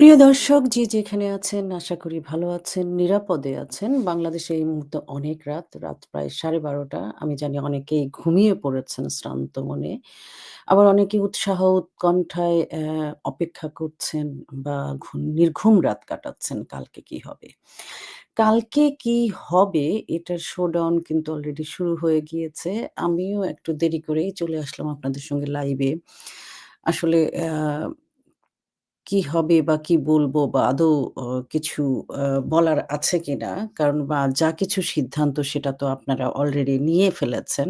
প্রিয় দর্শক যে যেখানে আছেন আশা করি ভালো আছেন, নিরাপদে আছেন। বাংলাদেশে এই মুহূর্তে অনেক রাত, রাত প্রায় 12:30 আমি জানি অনেকেই ঘুমিয়ে পড়েছেন শ্রান্ত মনে। আবার অনেকে উৎসাহ উৎকণ্ঠায় অপেক্ষা করছেন বা নির্ঘুম রাত কাটাচ্ছেন কালকে কি হবে। কালকে কি হবে এটার শোডাউন কিন্তু অলরেডি শুরু হয়ে গিয়েছে। আমিও একটু দেরি করেই চলে আসলাম আপনাদের সঙ্গে লাইভে। আসলে কি হবে বা কি বলব বা আদৌ কিছু বলার আছে কিনা? কারণ বা যা কিছু সিদ্ধান্ত সেটা তো আপনারা অলরেডি নিয়ে ফেলেছেন।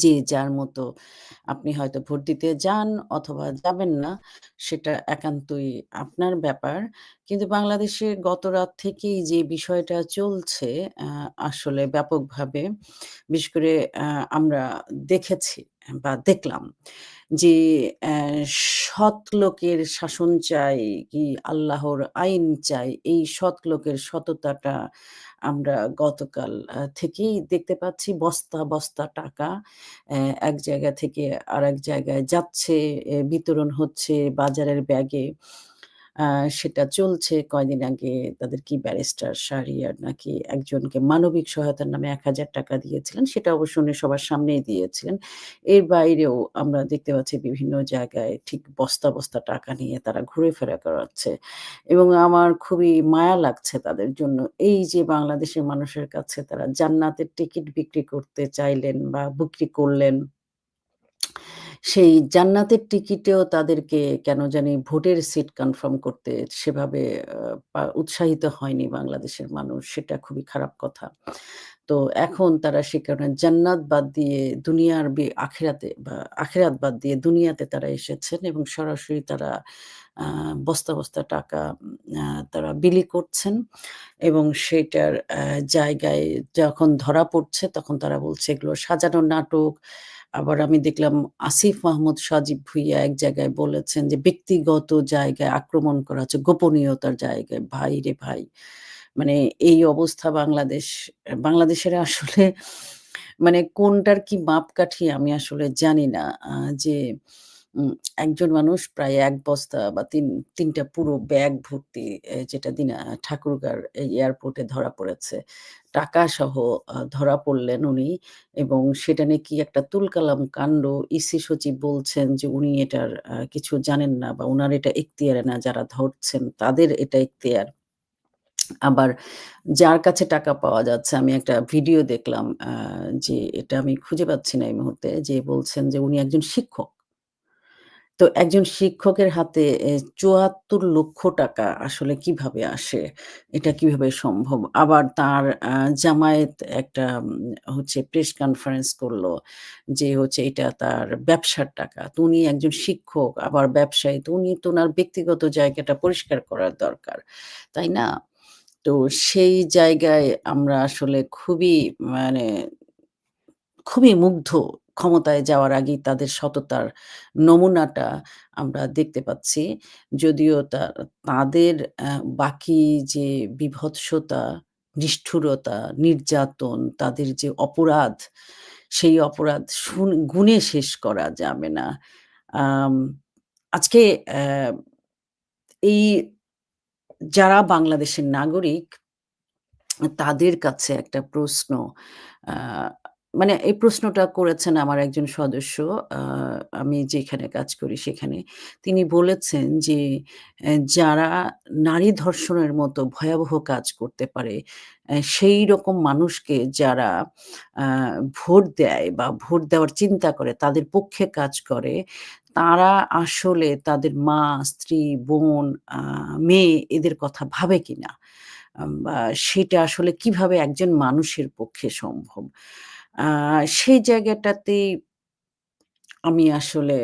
যে যার মতো আপনি হয়তো ভোট দিতে যান অথবা যাবেন না, সেটা একান্তই আপনার ব্যাপার। কিন্তু বাংলাদেশে গত রাত থেকেই যে বিষয়টা চলছে আসলে ব্যাপকভাবে, বিশেষ করে আমরা দেখেছি বা দেখলাম যে সৎ লোকের শাসন চাই কি আল্লাহর আইন চাই, এই সৎ লোকের সততাটা আমরা গতকাল থেকেই দেখতে পাচ্ছি বস্তা, বস্তা টাকা এক জায়গা থেকে আরেক জায়গায় যাচ্ছে, বিতরণ হচ্ছে বাজারের ব্যাগে। সেটা চলছে কয়দিন আগে তাদের কি ব্যারিস্টার শাহরিয়ার নাকি একজনকে মানবিক সহায়তার নামে ৳১,০০০ দিয়েছিলেন। সেটা অবশ্য উনি সবার সামনেই দিয়েছিলেন। এর বাইরেও আমরা দেখতে পাচ্ছি বিভিন্ন জায়গায় ঠিক বস্তা, বস্তা টাকা নিয়ে তারা ঘুরে-ফেরা করাচ্ছে। এবং আমার খুবই মায়া লাগছে তাদের জন্য। এই যে বাংলাদেশের মানুষের কাছে তারা জান্নাতের টিকিট বিক্রি করতে চাইলেন বা বিক্রি করলেন। সেই জান্নাতের টিকিটেও তাদেরকে কেন জানি ভোটের সিট কনফার্ম করতে সেভাবে উৎসাহিত হয়নি বাংলাদেশের মানুষ। সেটা খুবই খারাপ কথা। তো এখন তারা সে কারণে জান্নাত বাদ দিয়ে দুনিয়ার আখিরাতে বা আখেরাত বাদ দিয়ে দুনিয়াতে তারা এসেছেন এবং সরাসরি তারা বস্তা, বস্তা টাকা তারা বিলি করছেন এবং সেটার জায়গায় যখন ধরা পড়ছে তখন তারা বলছে এগুলো সাজানো নাটক। আবার আমি দেখলাম আসিফ মাহমুদ সাজিব ভুইয়া এক জায়গায় বলেছেন যে ব্যক্তিগত জায়গায় আক্রমণ করা হচ্ছে, গোপনীয়তার জায়গায়। ভাই রে ভাই! মানে এই অবস্থা বাংলাদেশ, বাংলাদেশের আসলে মানে কোনটার কি মাপকাঠি আমি আসলে জানি না। যে একজন মানুষ প্রায় এক বস্তা বা ৩ ৩ টা পুরো ব্যাগ ভর্তি যেটা দিনা, ঠাকুরগাঁর এয়ারপোর্টে ধরা পড়েছে। টাকা সহ ধরা পড়লেন উনি এবং সেটা নিয়ে কি একটা তুলকালাম কাণ্ড। ইসি সচিব বলছেন যে উনি এটার কিছু জানেন না বা উনার এটা এখতিয়ারে না, যারা ধরছেন তাদের এটা এখতিয়ার। আবার যার কাছে টাকা পাওয়া যাচ্ছে, আমি একটা ভিডিও দেখলাম যে এটা আমি খুঁজে পাচ্ছি না এই মুহূর্তে। যে বলছেন যে উনি একজন শিক্ষক। তো একজন শিক্ষকের হাতে চুয়াত্তর লক্ষ টাকা আসলে কীভাবে আসে? এটা কীভাবে সম্ভব? আবার তার জামায়াত একটা হচ্ছে প্রেস কনফারেন্স করল যে হচ্ছে এটা তার ব্যবসার টাকা। তো উনি একজন শিক্ষক, আবার ব্যবসায়ী। তো উনি তো উনার ব্যক্তিগত জায়গাটা পরিষ্কার করার দরকার। তাই না? তো সেই জায়গায় আমরা আসলে খুবই মানে খুবই মুগ্ধ ক্ষমতায় যাওয়ার আগেই তাদের সততার নমুনাটা আমরা দেখতে পাচ্ছি। যদিও তাদের বাকি যে বিভৎসতা, নিষ্ঠুরতা, নির্যাতন, তাদের যে অপরাধ, সেই অপরাধ শুন গুণে শেষ করা যাবে না। আজকে এই যারা বাংলাদেশের নাগরিক তাদের কাছে একটা প্রশ্ন মানে এই প্রশ্নটা করেছেন আমার একজন সদস্য। আমি যেখানে কাজ করি সেখানে। তিনি বলেছেন যে, যারা নারী ধর্ষণের মতো ভয়াবহ কাজ করতে পারে, সেই রকম মানুষকে যারা ভোট দেয় বা ভোট দেওয়ার চিন্তা করে, তাদের পক্ষে কাজ করে, তারা আসলে তাদের মা, স্ত্রী, বোন, মেয়ে এদের কথা ভাবে কিনা? সেটা আসলে কীভাবে একজন মানুষের পক্ষে সম্ভব?" সেই জায়গাটাতেই আমি আসলে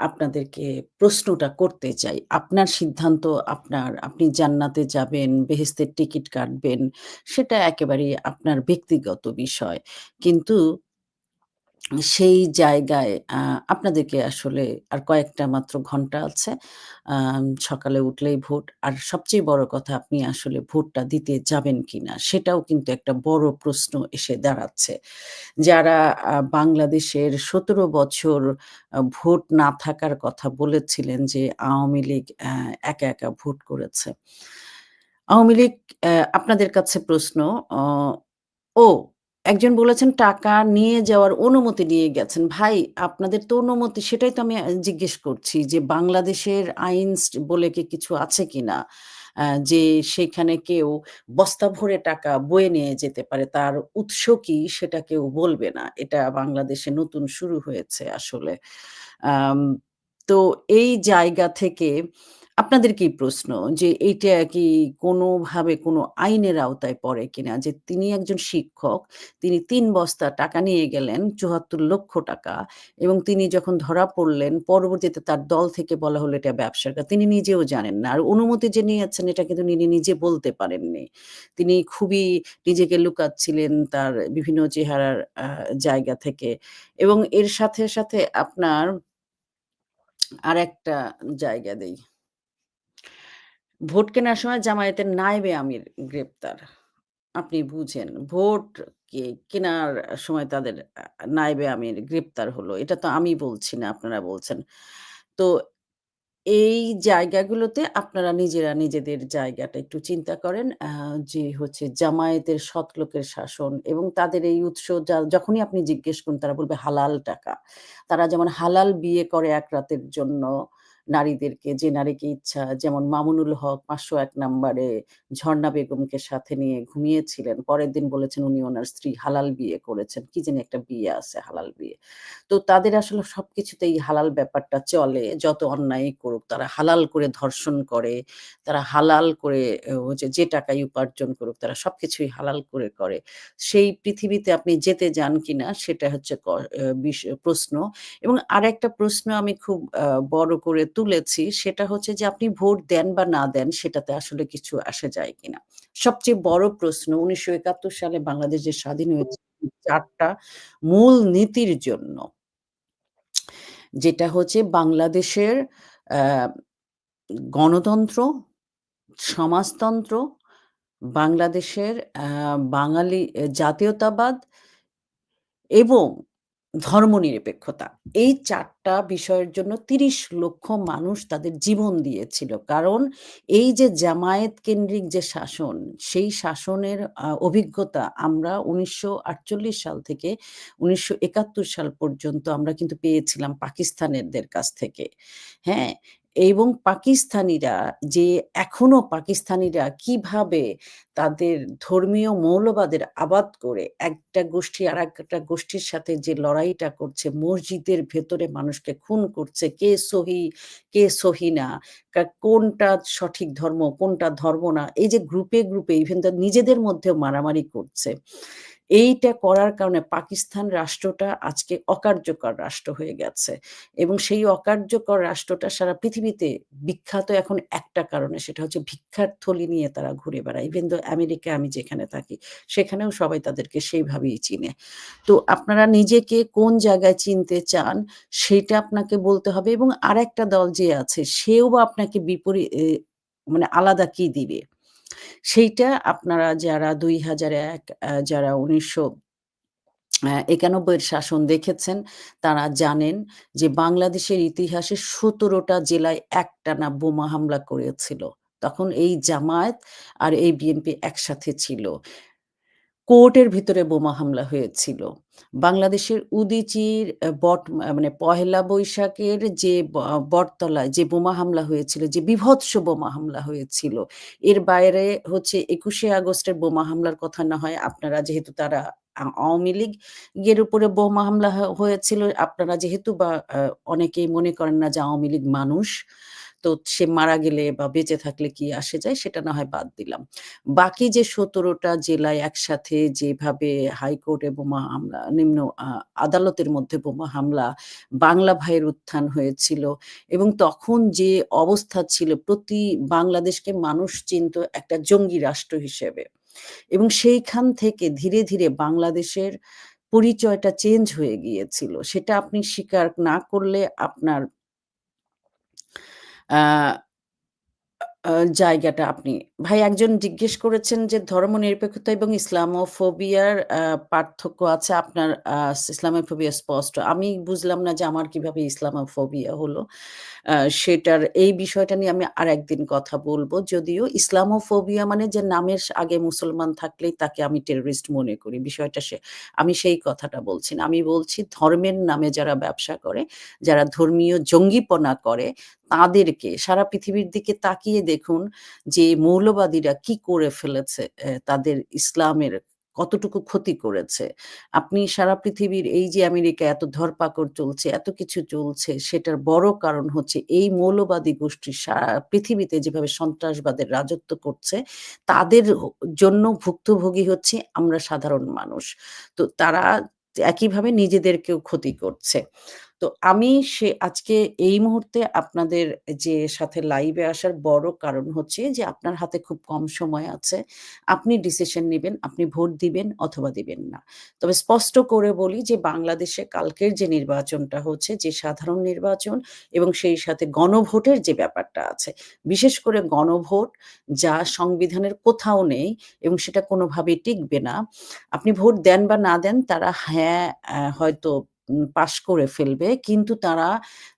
আপনাদেরকে প্রশ্নটা করতে চাই। আপনার সিদ্ধান্ত আপনার। আপনি জান্নাতে যাবেন, বেহেস্তের টিকিট কাটবেন, সেটা একেবারেই আপনার ব্যক্তিগত বিষয়। কিন্তু সেই জায়গায় আপনাদেরকে আসলে আর কয়েকটা মাত্র ঘণ্টা আছে। সকালে উঠলেই ভোট। আর সবচেয়ে বড় কথা আপনি আসলে ভোটটা দিতে যাবেন কিনা? সেটাও কিন্তু একটা বড় প্রশ্ন এসে দাঁড়াচ্ছে। যারা বাংলাদেশের ১৭ বছর ভোট না থাকার কথা বলেছিলেন যে আওয়ামী লীগ একা, একা ভোট করেছে। আওয়ামী লীগ আপনাদের কাছে প্রশ্ন ও একজন বলেছেন, টাকা নিয়ে যাওয়ার অনুমতি নিয়ে গেছেন। ভাই, আপনাদের তো অনুমতি, সেটাই তো আমি জিজ্ঞেস করছি যে বাংলাদেশের আইন বলে কি কিছু আছে কিনা? যে সেখানে কেউ বস্তা ভরে টাকা বয়ে নিয়ে যেতে পারে। তার উৎস কি সেটা কেউ বলবে না। এটা বাংলাদেশে নতুন শুরু হয়েছে আসলে। তো এই জায়গা থেকে আপনাদের কি প্রশ্ন যে এইটা কি কোনোভাবে কোনো আইনের আওতায় পড়ে কিনা? যে তিনি একজন শিক্ষক, তিনি তিন বস্তা টাকা নিয়ে গেলেন ৳৭৪,০০,০০০ এবং তিনি যখন ধরা পড়লেন পরবর্তীতে তার দল থেকে বলা হলো এটা ব্যবসার কাজ। তিনি নিজেও জানেন না। আর অনুমতি যে নিয়েছেন এটা কিন্তু তিনি নিজে বলতে পারেননি। তিনি খুবই নিজেকে লুকাচ্ছিলেন তার বিভিন্ন চেহারার জায়গা থেকে এবং এর সাথে, সাথে আপনার আর একটা জায়গা দেই। ভোট কেনার সময় জামায়াতের নায়েবে আমির গ্রেপ্তার। আপনি বুঝেন ভোট কেনার সময় তাদের আ নায়েবে আমির গ্রেপ্তার হলো। এটা তো আমি বলছি না, আপনারা বলছেন। তো এই জায়গাগুলোতে আপনারা নিজেরা নিজেদের জায়গাটা একটু চিন্তা করেন। যে হচ্ছে জামায়াতের সৎ লোকের শাসন এবং তাদের এই উৎস যা যখনই আপনি জিজ্ঞেস করুন তারা বলবে হালাল টাকা। তারা যেমন হালাল বিয়ে করে এক রাতের জন্য নারীদেরকে, যে নারীকে ইচ্ছা যেমন মামুনুল হক ৫০১ নাম্বারে ঝর্ণা বেগমকে সাথে নিয়ে ঘুমিয়েছিলেন। পরের দিন বলেছেন উনি ওনার স্ত্রী হালাল বিয়ে করেছেন। কি জানি একটা বিয়ে আছে হালাল বিয়ে। তো তাদের আসলে সবকিছুতেই হালাল ব্যাপারটা চলে। যত অন্যায়ই করুক তারা হালাল করে ধর্ষণ করে। তারা হালাল করে ও যে, টাকাই উপার্জন করুক তারা সবকিছুই হালাল করে করে। সেই পৃথিবীতে আপনি যেতে যান কিনা সেটা হচ্ছে প্রশ্ন। এবং আরেকটা প্রশ্ন আমি খুব বড় করে তুলেছি সেটা হচ্ছে যে আপনি ভোট দেন বা না দেন সেটাতে আসলে কিছু আসে যায় কিনা। সবচেয়ে বড় প্রশ্ন ১৯৭১ সালে বাংলাদেশ যে স্বাধীন হয়েছে চারটা মূল নীতির জন্য। যেটা হচ্ছে বাংলাদেশের গণতন্ত্র, সমাজতন্ত্র, বাংলাদেশের বাঙালি জাতীয়তাবাদ এবং ধর্মনিরপেক্ষতা। এই চারটা বিষয়ের জন্য ৩০ লক্ষ মানুষ তাদের জীবন দিয়েছিল। কারণ এই যে জামায়াত কেন্দ্রিক যে শাসন, সেই শাসনের অভিজ্ঞতা আমরা উনিশশো আটচল্লিশ সাল থেকে উনিশশো একাত্তর সাল পর্যন্ত আমরা কিন্তু পেয়েছিলাম পাকিস্তানেরদের কাছ থেকে। হ্যাঁ? এবং পাকিস্তানিরা যে এখনও পাকিস্তানিরা কীভাবে তাদের ধর্মীয় মৌলবাদের আবাদ করে একটা গোষ্ঠী আরেকটা গোষ্ঠীর সাথে যে লড়াইটা করছে, মসজিদের ভেতরে মানুষকে খুন করছে, কে সহি, কে সহি না, কোনটা সঠিক ধর্ম, কোনটা ধর্ম না। এই যে গ্রুপে, গ্রুপে ইভেন নিজেদের মধ্যেও মারামারি করছে। এইটা করার কারণে পাকিস্তান রাষ্ট্রটা আজকে অকার্যকর রাষ্ট্র হয়ে গেছে। এবং সেই অকার্যকর রাষ্ট্রটা সারা পৃথিবীতে বিখ্যাত এখন একটা কারণে সেটা হচ্ছে ভিক্ষার থলি নিয়ে তারা ঘুরে বেড়ায়। ইভেন দো আমেরিকা আমি যেখানে থাকি, সেখানেও সবাই তাদেরকে সেইভাবেই চিনে। তো আপনারা নিজেকে কোন জায়গায় চিনতে চান সেটা আপনাকে বলতে হবে এবং আর একটা দল যে আছে সেও বা আপনাকে বিপরীত মানে আলাদা কি দিবে? সেইটা আপনারা যারা ২০০১ আ যারা ১৯০০ অ্যা ৯১ এর শাসন দেখেছেন, তারা জানেন যে বাংলাদেশের ইতিহাসে ১৭ টা জেলায় একটানা বোমা হামলা করেছিল। তখন এই জামায়াত আর এই বিএনপি একসাথে ছিল। কোর্টের ভিতরে বোমা হামলা হয়েছিল। বাংলাদেশের উদীচীর বট মানে পহেলা বৈশাখের যে বটতলায় যে বোমা হামলা হয়েছিল, যে বীভৎস বোমা হামলা হয়েছিল। এর বাইরে হচ্ছে একুশে আগস্টের বোমা হামলার কথা না হয় আপনারা যেহেতু তারা আওয়ামী লীগের উপরে বোমা হামলা হয়েছিল। আপনারা যেহেতু বা অনেকেই মনে করেন না যে আওয়ামী লীগ মানুষ। তো সে মারা গেলে বা বেঁচে থাকলে কি আসে যায় সেটা না হয় বাদ দিলাম। বাকি যে সতেরোটা জেলায় একসাথে যেভাবে হাইকোর্টে বোমা হামলা, নিম্ন আদালতের মধ্যে বোমা হামলা, বাংলা ভাইয়ের উত্থান হয়েছিল এবং তখন যে অবস্থা ছিল প্রতি বাংলাদেশকে মানুষ চিনত একটা জঙ্গি রাষ্ট্র হিসেবে। এবং সেইখান থেকে ধীরে, ধীরে বাংলাদেশের পরিচয়টা চেঞ্জ হয়ে গিয়েছিল। সেটা আপনি স্বীকার না করলে আপনার আ আ জায়গাটা আপনি ভাই একজন জিজ্ঞেস করেছেন যে ধর্মনিরপেক্ষতা এবং ইসলামোফোবিয়ার পার্থক্য আছে আপনার ইসলামোফোবিয়া স্পষ্ট। আমি বুঝলাম না যে আমার কীভাবে ইসলামোফোবিয়া হলো। সেটার এই বিষয়টা নিয়ে আমি আর একদিন কথা বলব যদিও ইসলামোফোবিয়া মানে যে নামের আগে মুসলমান থাকলেই তাকে আমি টেররিস্ট মনে করি। বিষয়টা সে আমি সেই কথাটা বলছি না। আমি বলছি ধর্মের নামে যারা ব্যবসা করে, যারা ধর্মীয় জঙ্গিপনা করে তাদেরকে সারা পৃথিবীর দিকে তাকিয়ে দেখুন যে মৌলবাদীরা কি করে ফেলেছে তাদের ইসলামের কতটুকু ক্ষতি করেছে। আপনি সারা পৃথিবীর এই যে আমেরিকা এত ধরপাকড় চলছে, এত কিছু চলছে সেটার বড় কারণ হচ্ছে এই মৌলবাদী গোষ্ঠী সারা পৃথিবীতে যেভাবে সন্ত্রাসবাদের রাজত্ব করছে, তাদের জন্য ভুক্তভোগী হচ্ছি আমরা সাধারণ মানুষ। তো তারা একইভাবে নিজেদেরকেও ক্ষতি করছে। তো আমি সে আজকে এই মুহূর্তে আপনাদের যে সাথে লাইভে আসার বড় কারণ হচ্ছে যে আপনার হাতে খুব কম সময় আছে। আপনি ডিসিশন নিবেন, আপনি ভোট দিবেন অথবা দিবেন না। তবে স্পষ্ট করে বলি যে বাংলাদেশে কালকের যে নির্বাচনটা হচ্ছে যে সাধারণ নির্বাচন এবং সেই সাথে গণভোটের যে ব্যাপারটা আছে, বিশেষ করে গণভোট যা সংবিধানের কোথাও নেই এবং সেটা কোনোভাবেই টিকবে না। আপনি ভোট দেন বা না দেন তারা হ্যাঁ, হয়তো পাস করে ফেলবে। কিন্তু তারা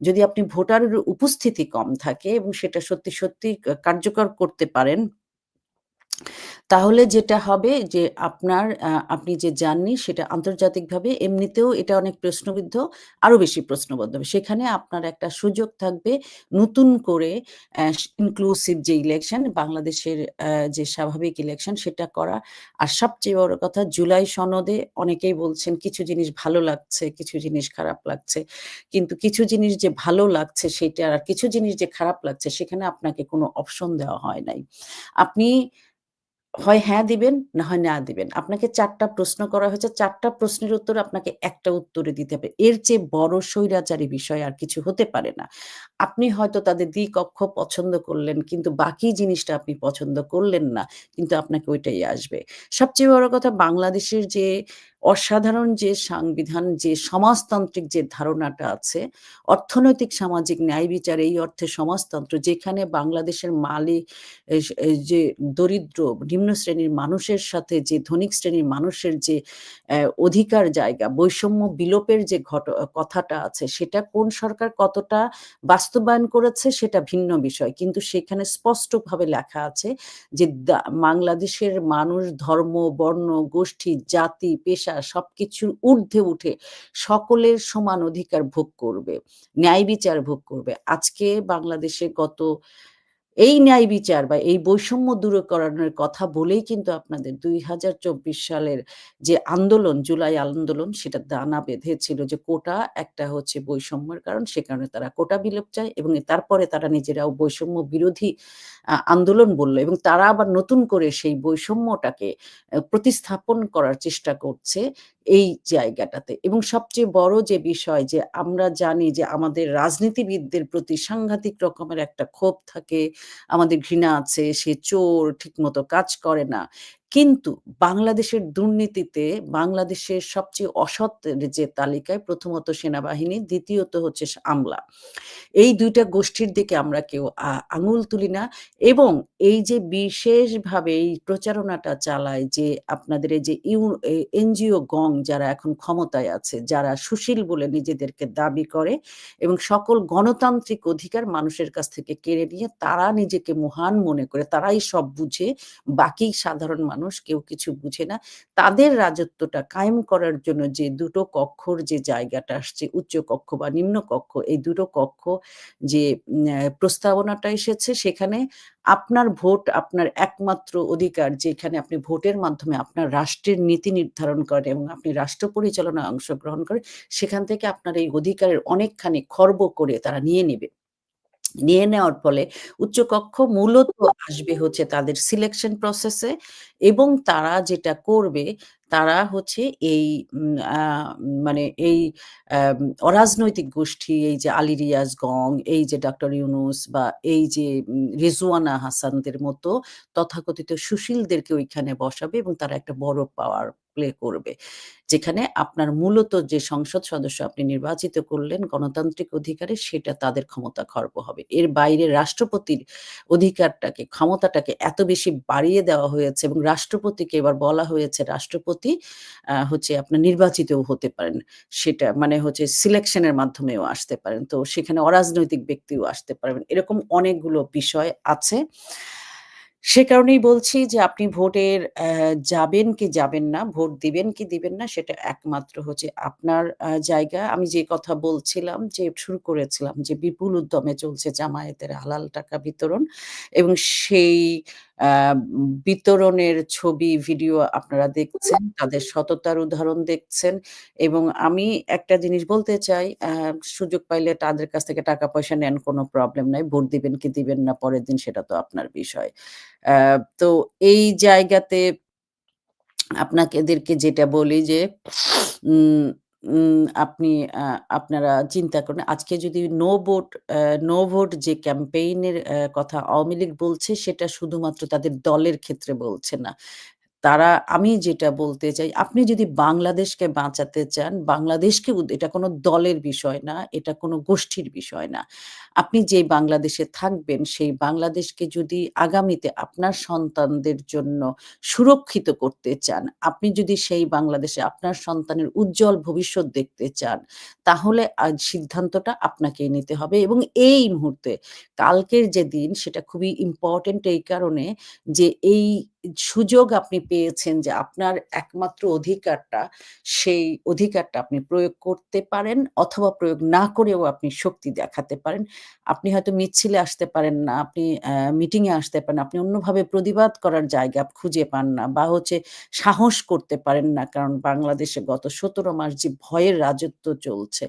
যদি আপনি ভোটারের উপস্থিতি কম থাকে এবং সেটা সত্যি, সত্যি কার্যকর করতে পারেন তাহলে যেটা হবে যে আপনার আপনি যে যাননি সেটা আন্তর্জাতিকভাবে এমনিতেও এটা অনেক প্রশ্নবিদ্ধ, আরও বেশি প্রশ্নবদ্ধ হবে। সেখানে আপনার একটা সুযোগ থাকবে নতুন করে ইনক্লুসিভ যে ইলেকশন বাংলাদেশের যে স্বাভাবিক ইলেকশন সেটা করা। আর সবচেয়ে বড় কথা জুলাই সনদে অনেকেই বলছেন কিছু জিনিস ভালো লাগছে, কিছু জিনিস খারাপ লাগছে। কিন্তু কিছু জিনিস যে ভালো লাগছে সেটা আর কিছু জিনিস যে খারাপ লাগছে সেখানে আপনাকে কোনো অপশন দেওয়া হয় নাই। আপনি হয় হ্যাঁ দিবেন, না হয় না দিবেন। আপনাকে চারটা প্রশ্ন করা হয়েছে। চারটা প্রশ্নের উত্তর আপনাকে একটা উত্তরে দিতে হবে। এর চেয়ে বড় স্বৈরাচারী বিষয় আর কিছু হতে পারে না। আপনি হয়তো তাদের দ্বিকক্ষ পছন্দ করলেন কিন্তু বাকি জিনিসটা আপনি পছন্দ করলেন না। কিন্তু আপনাকে ওইটাই আসবে। সবচেয়ে বড় কথা বাংলাদেশের যে অসাধারণ যে সাংবিধান, যে সমাজতান্ত্রিক যে ধারণাটা আছে, অর্থনৈতিক সামাজিক ন্যায় বিচার এই অর্থে সমাজতন্ত্র যেখানে বাংলাদেশের মালি এই যে দরিদ্র নিম্ন শ্রেণির মানুষের সাথে যে ধনিক শ্রেণির মানুষের যে অধিকার জায়গা, বৈষম্য বিলোপের যে ঘট কথাটা আছে সেটা কোন সরকার কতটা বাস্তবায়ন করেছে সেটা ভিন্ন বিষয়। কিন্তু সেখানে স্পষ্টভাবে লেখা আছে যে বাংলাদেশের মানুষ ধর্ম, বর্ণ, গোষ্ঠী, জাতি, পেশা সবকিছুর ঊর্ধ্বে উঠে সকলের সমান অধিকার ভোগ করবে। ন্যায় বিচার ভোগ করবে। আজকে বাংলাদেশে গত এই ন্যায় বিচার বা এই বৈষম্য দূরীকরণের কথা বলেই কিন্তু আপনাদের ২০২৪ সালের যে আন্দোলন, জুলাই আন্দোলন সেটা দানা বেঁধেছিল যে কোটা একটা হচ্ছে বৈষম্যের কারণ। সে কারণে তারা কোটা বিলোপ চায় এবং তারপরে তারা নিজেরাও বৈষম্য বিরোধী আন্দোলন বলল এবং তারা আবার নতুন করে সেই বৈষম্যটাকে প্রতিস্থাপন করার চেষ্টা করছে এই জায়গাটাতে। এবং সবচেয়ে বড় যে বিষয় যে আমরা জানি যে আমাদের রাজনীতিবিদদের প্রতি সাংঘাতিক রকমের একটা ক্ষোভ থাকে, আমাদের ঘৃণা আছে, সে চোর, ঠিক মতো কাজ করে না। কিন্তু বাংলাদেশের দুর্নীতিতে বাংলাদেশের সবচেয়ে অসৎ যে তালিকায় প্রথমত সেনাবাহিনী, দ্বিতীয়ত হচ্ছে আমলা। এই দুইটা গোষ্ঠীর দিকে আমরা কেউ আঙুল তুলি না এবং এই যে বিশেষভাবে এই প্রচারণাটা চালায় যে আপনাদের এই যে ইউ এনজিও গং যারা এখন ক্ষমতায় আছে, যারা সুশীল বলে নিজেদেরকে দাবি করে এবং সকল গণতান্ত্রিক অধিকার মানুষের কাছ থেকে কেড়ে নিয়ে তারা নিজেকে মহান মনে করে, তারাই সব বুঝে, বাকি সাধারণ মানুষ কেউ কিছু বুঝে না। তাদের রাজত্বটা কায়েম করার জন্য যে দুটো কক্ষর যে জায়গাটা আসছে, উচ্চ কক্ষ বা নিম্ন কক্ষ, এই দুটো কক্ষ যে প্রস্তাবনাটা এসেছে সেখানে আপনার ভোট আপনার একমাত্র অধিকার যেখানে আপনি ভোটের মাধ্যমে আপনার রাষ্ট্রের নীতি নির্ধারণ করেন এবং আপনি রাষ্ট্র পরিচালনায় অংশগ্রহণ করেন, সেখান থেকে আপনার এই অধিকারের অনেকখানি খর্ব করে তারা নিয়ে নিবে। নিয়ে নেওয়ার ফলে উচ্চকক্ষ মূলত আসবে হচ্ছে তাদের সিলেকশন প্রসেসে এবং তারা যেটা করবে তারা হচ্ছে এই মানে এই অরাজনৈতিক গোষ্ঠী এই যে আলী রিয়াজ গং, এই যে ডক্টর ইউনুস বা এই যে উম রিজওয়ানা হাসানদের মতো তথাকথিত সুশীলদেরকে ওইখানে বসাবে এবং তারা একটা বড় পাওয়ার প্লে করবে। যেখানে আপনার মূলত যে সংসদ সদস্য আপনি নির্বাচিত করলেন গণতান্ত্রিক অধিকারে সেটা তাদের ক্ষমতা খর্ব হবে। এর বাইরে রাষ্ট্রপতির অধিকারটাকে, ক্ষমতাটাকে এত বেশি বাড়িয়ে দেওয়া হয়েছে এবং রাষ্ট্রপতিকে এবার বলা হয়েছে রাষ্ট্রপতি হচ্ছে আপনার নির্বাচিতও হতে পারেন। সেটা মানে হচ্ছে সিলেকশন এর মাধ্যমেও আসতে পারেন। তো সেখানে অরাজনৈতিক ব্যক্তিও আসতে পারবেন। এরকম অনেকগুলো বিষয় আছে। সে কারণেই বলছি যে আপনি ভোটের যাবেন কি যাবেন না, ভোট দিবেন কি দিবেন না সেটা একমাত্র হচ্ছে আপনার জায়গা। আমি যে কথা বলছিলাম যে শুরু করেছিলাম যে বিপুল উদ্যমে চলছে জামায়াতের হালাল টাকা বিতরণ এবং সেই বিতরণের ছবি, ভিডিও আপনারা দেখছেন, তাদের সততার উদাহরণ দেখছেন এবং আমি একটা জিনিস বলতে চাই, সুযোগ পাইলে তাদের কাছ থেকে টাকা পয়সা নেন কোনো প্রবলেম নাই। ভোট দিবেন কি দিবেন না পরের দিন সেটা তো আপনার বিষয়। তো এই জায়গাতে আপনাকে এদেরকে যেটা বলি যে আপনি আপনারা চিন্তা করেন আজকে যদি নো ভোট নো ভোট যে ক্যাম্পেইনের কথা আওয়ামী লীগ বলছে, সেটা শুধুমাত্র তাদের দলের ক্ষেত্রে বলছে না। তারা আমি যেটা বলতে চাই, আপনি যদি বাংলাদেশকে বাঁচাতে চান, বাংলাদেশকে এটা কোনো দলের বিষয় না, এটা কোনো গোষ্ঠীর বিষয় না। আপনি যে বাংলাদেশে থাকবেন, সেই বাংলাদেশকে যদি আগামীতে আপনার সন্তানদের জন্য সুরক্ষিত করতে চান, আপনি যদি সেই বাংলাদেশে আপনার সন্তানের উজ্জ্বল ভবিষ্যৎ দেখতে চান, তাহলে আজ সিদ্ধান্তটা আপনাকেই নিতে হবে এবং এই মুহূর্তে কালকের যে দিন সেটা খুবই ইম্পর্টেন্ট এই কারণে যে এই সুযোগ আপনি পেয়েছেন যে আপনার একমাত্র অধিকারটা, সেই অধিকারটা আপনি প্রয়োগ করতে পারেন অথবা প্রয়োগ না করেও আপনি শক্তি দেখাতে পারেন। আপনি হয়তো মিছিলে আসতে পারেন না, আপনি অ্যা মিটিং এ আসতে পারেন আপনি অন্যভাবে প্রতিবাদ করার জায়গা খুঁজে পান না বা হচ্ছে সাহস করতে পারেন না। কারণ বাংলাদেশে গত ১৭ মাস যে ভয়ের রাজত্ব চলছে,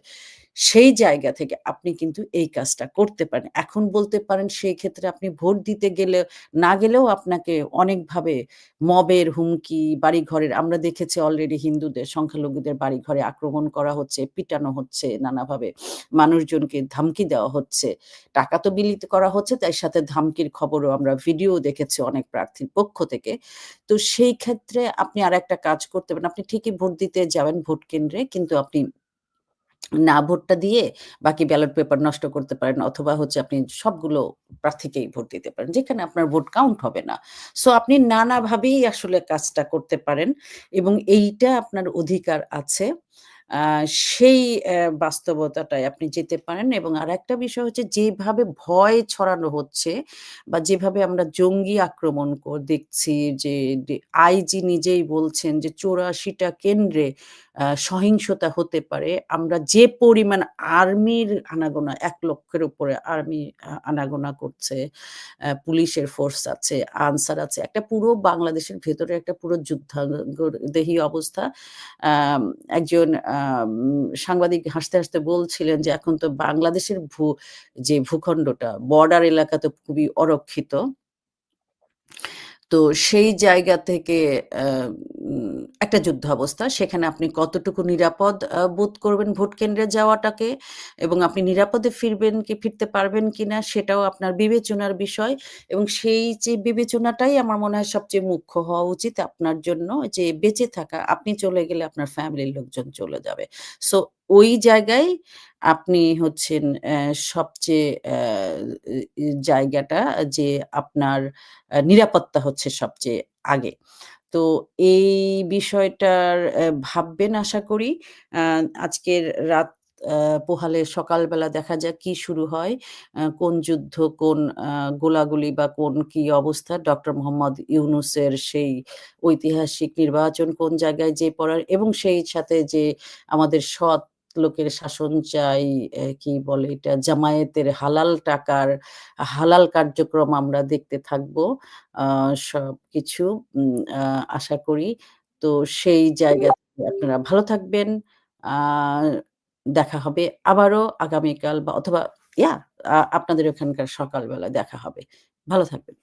সেই জায়গা থেকে আপনি কিন্তু এই কাজটা করতে পারেন। এখন বলতে পারেন সেই ক্ষেত্রে আপনি ভোট দিতে গেলে না গেলেও আপনাকে অনেকভাবে মবের হুমকি, বাড়িঘরের আমরা দেখেছি অলরেডি হিন্দুদের, সংখ্যালঘুদের বাড়িঘরে আক্রমণ করা হচ্ছে, পিটানো হচ্ছে নানাভাবে। মানুষজনকে ধমকি দেওয়া হচ্ছে। টাকা তো বিলিত করা হচ্ছে, তাই সাথে ধমকির খবরও আমরা ভিডিও দেখেছি অনেক প্রার্থীর পক্ষ থেকে। তো সেই ক্ষেত্রে আপনি আর একটা কাজ করতে পারেন। আপনি ঠিকই ভোট দিতে যাবেন ভোট কেন্দ্রে কিন্তু আপনি না ভোটটা দিয়ে বাকি ব্যালট পেপার নষ্ট করতে পারেন অথবা হচ্ছে আপনি সবগুলো প্রার্থীকেই ভোট দিতে পারেন। যেখানে আপনার ভোট কাউন্ট হবে না। সো আপনি নানাভাবেই আসলে কাজটা করতে পারেন এবং এইটা আপনার অধিকার আছে। সেই বাস্তবতাটায় আপনি যেতে পারেন এবং আরেকটা বিষয় হচ্ছে যেভাবে ভয় ছড়ানো হচ্ছে বা যেভাবে আমরা জঙ্গি আক্রমণ দেখছি যে আইজি নিজেই বলছেন যে ৮৪ টা কেন্দ্রে সহিংসতা হতে পারে। আমরা যে পরিমাণ আর্মির আনাগোনা এক লক্ষের উপরে আর্মি আনাগোনা করছে, পুলিশের ফোর্স আছে, আনসার আছে। একটা পুরো বাংলাদেশের ভেতরে একটা পুরো যুদ্ধাঙ্গদেহী অবস্থা। একজন সাংবাদিক হাসতে, হাসতে বলছিলেন যে এখন তো বাংলাদেশের ভূ যে ভূখণ্ডটা বর্ডার এলাকা তো খুবই অরক্ষিত। তো সেই জায়গা থেকে একটা যুদ্ধাবস্থা। সেখানে আপনি কতটুকু নিরাপদ বোধ করবেন ভোট কেন্দ্রে যাওয়াটাকে এবং আপনি নিরাপদে ফিরবেন কি, ফিরতে পারবেন কিনা সেটাও আপনার বিবেচনার বিষয় এবং সেই যে বিবেচনাটাই আমার মনে হয় সবচেয়ে মুখ্য হওয়া উচিত আপনার জন্য যে বেঁচে থাকা। আপনি চলে গেলে আপনার ফ্যামিলির লোকজন চলে যাবে। সো ওই জায়গায় আপনি হচ্ছেন সবচেয়ে জায়গাটা যে আপনার নিরাপত্তা হচ্ছে সবচেয়ে আগে। তো এই বিষয়টার ভাববেন আশা করি। আজকের রাত পোহালে সকালবেলা দেখা যাক কি শুরু হয়। কোন যুদ্ধ, কোন গোলাগুলি বা কোন কি অবস্থা ডক্টর মোহাম্মদ ইউনুসের সেই ঐতিহাসিক নির্বাচন কোন জায়গায় যেয়ে পড়ার এবং সেই সাথে যে আমাদের সৎ লোকের শাসন চাই, কি বলে এটা জামায়াতের হালাল টাকার হালাল কার্যক্রম আমরা দেখতে থাকব। উম আ আশা করি। তো সেই জায়গা আপনারা ভালো থাকবেন। দেখা হবে আবারও আগামীকাল বা অথবা ইয়া আপনাদের ওখানকার সকালবেলায় দেখা হবে। ভালো থাকবেন।